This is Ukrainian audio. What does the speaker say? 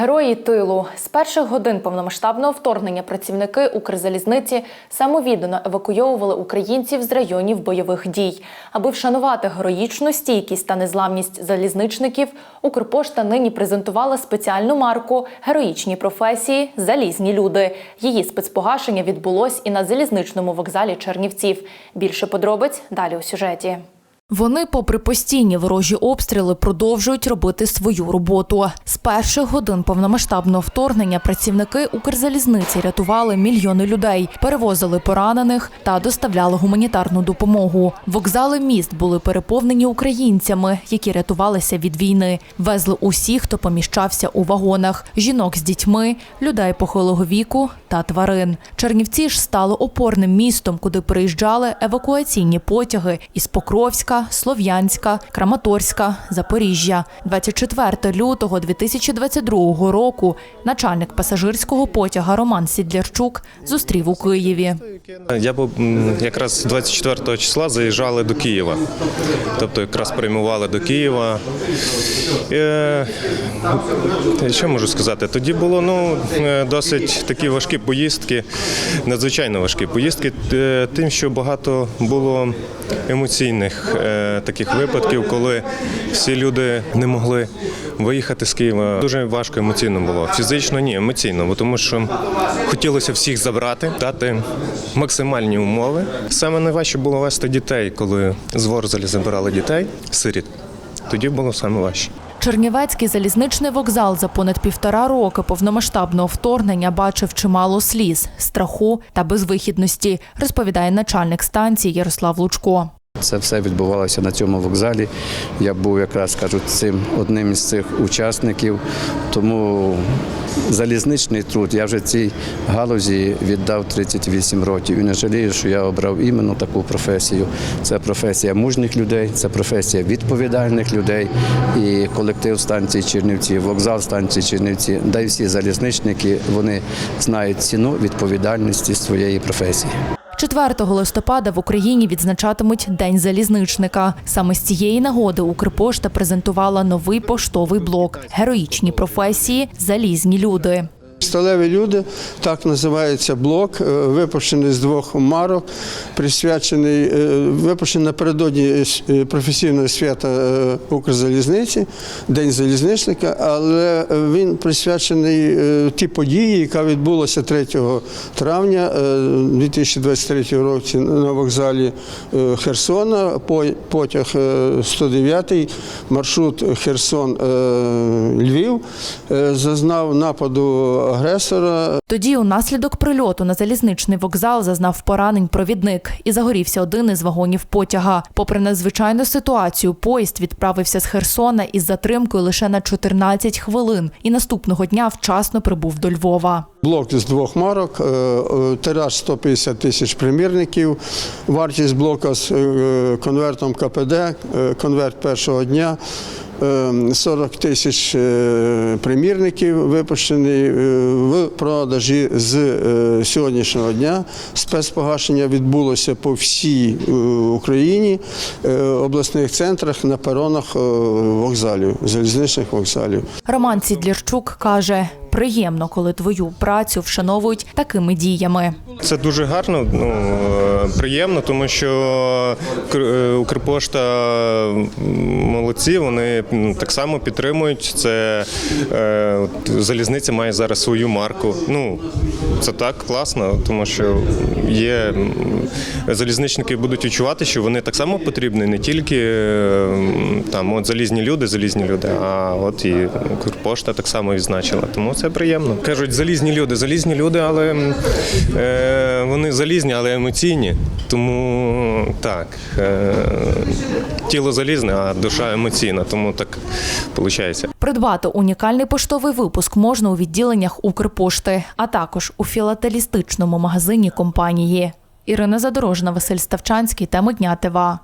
Герої тилу з перших годин повномасштабного вторгнення працівники Укрзалізниці самовіддано евакуйовували українців з районів бойових дій. Аби вшанувати героїчну стійкість та незламність залізничників, Укрпошта нині презентувала спеціальну марку Героїчні професії Залізні люди. Її спецпогашення відбулось і на залізничному вокзалі Чернівців. Більше подробиць далі у сюжеті. Вони, попри постійні ворожі обстріли, продовжують робити свою роботу. З перших годин повномасштабного вторгнення працівники Укрзалізниці рятували мільйони людей, перевозили поранених та доставляли гуманітарну допомогу. Вокзали міст були переповнені українцями, які рятувалися від війни. Везли усіх, хто поміщався у вагонах: жінок з дітьми, людей похилого віку та тварин. Чернівці ж стали опорним містом, куди приїжджали евакуаційні потяги із Покровська. Слов'янська, Краматорська, Запоріжжя. 24 лютого 2022 року начальник пасажирського потяга Роман Сідлярчук зустрів у Києві. Я був якраз 24 числа заїжджали до Києва. Тобто якраз прямували до Києва. Е, що можу сказати? Тоді було ну, е, досить такі важкі поїздки, надзвичайно важкі поїздки, е, тим, що багато було емоційних е, таких випадків, коли всі люди не могли виїхати з Києва. Дуже важко емоційно було. Фізично ні, емоційно, бо тому що хотілося всіх забрати, дати максимальні умови. Саме найважче було вести дітей, коли з Ворзелі забирали дітей, сиріт. Тоді було саме важче. Чернівецький залізничний вокзал за понад півтора роки повномасштабного вторгнення бачив чимало сліз, страху та безвихідності, розповідає начальник станції Ярослав Лучко. Це все відбувалося на цьому вокзалі. Я був якраз кажуть цим одним із цих учасників. Тому залізничний труд я вже цій галузі віддав 38 років. І не жалію, що я обрав іменно таку професію. Це професія мужніх людей, це професія відповідальних людей. І колектив станції Чернівці, вокзал станції Чернівці, й всі залізничники вони знають ціну відповідальності своєї професії. 4 листопада в Україні відзначатимуть День залізничника. Саме з цієї нагоди Укрпошта презентувала новий поштовий блок Героїчні професії Залізні люди. Сталеві люди, так називається блок, е, випущений з двох марок, присвячений, е, випущений напередодні е, професійного свята Укрзалізниці, День залізничника, але він присвячений тій події, яка відбулася 3 травня е, 2023 року на вокзалі Херсона. Потяг е, 109, маршрут Херсон-Львів, зазнав нападу агресора. Тоді, унаслідок прильоту на залізничний вокзал, зазнав поранень провідник і загорівся один із вагонів потяга. Попри надзвичайну ситуацію, поїзд відправився з Херсона із затримкою лише на 14 хвилин, і наступного дня вчасно прибув до Львова. Блок з двох марок, е, е, тираж 150 тисяч примірників, вартість блока з е, конвертом КПД, конверт першого дня. Е, 40 тисяч е, примірників випущений е, в продажі з е, сьогоднішнього дня. Спецпогашення відбулося по всій Україні, обласних центрах, на перонах вокзалів, залізничних вокзалів. Роман Сідлярчук каже: приємно, коли твою працю вшановують такими діями. Це дуже гарно, ну приємно, тому що е, Укрпошта молодці, вони так само підтримують. Це е, залізниця має зараз свою марку. Ну це так класно, тому що є залізничники будуть відчувати, що вони так само потрібні, не тільки е, там от залізні люди, залізні люди, а от і Укрпошта так само відзначила. Тому це приємно. Кажуть, залізні люди, залізні люди, але е, вони залізні, але емоційні. Тому так, е, тіло залізне, а душа емоційна. Тому так виходить. Придбати унікальний поштовий випуск можна у відділеннях Укрпошти, а також у філателістичному магазині компанії. Ірина Задорожна, Василь Ставчанський. Теми дня ТВА.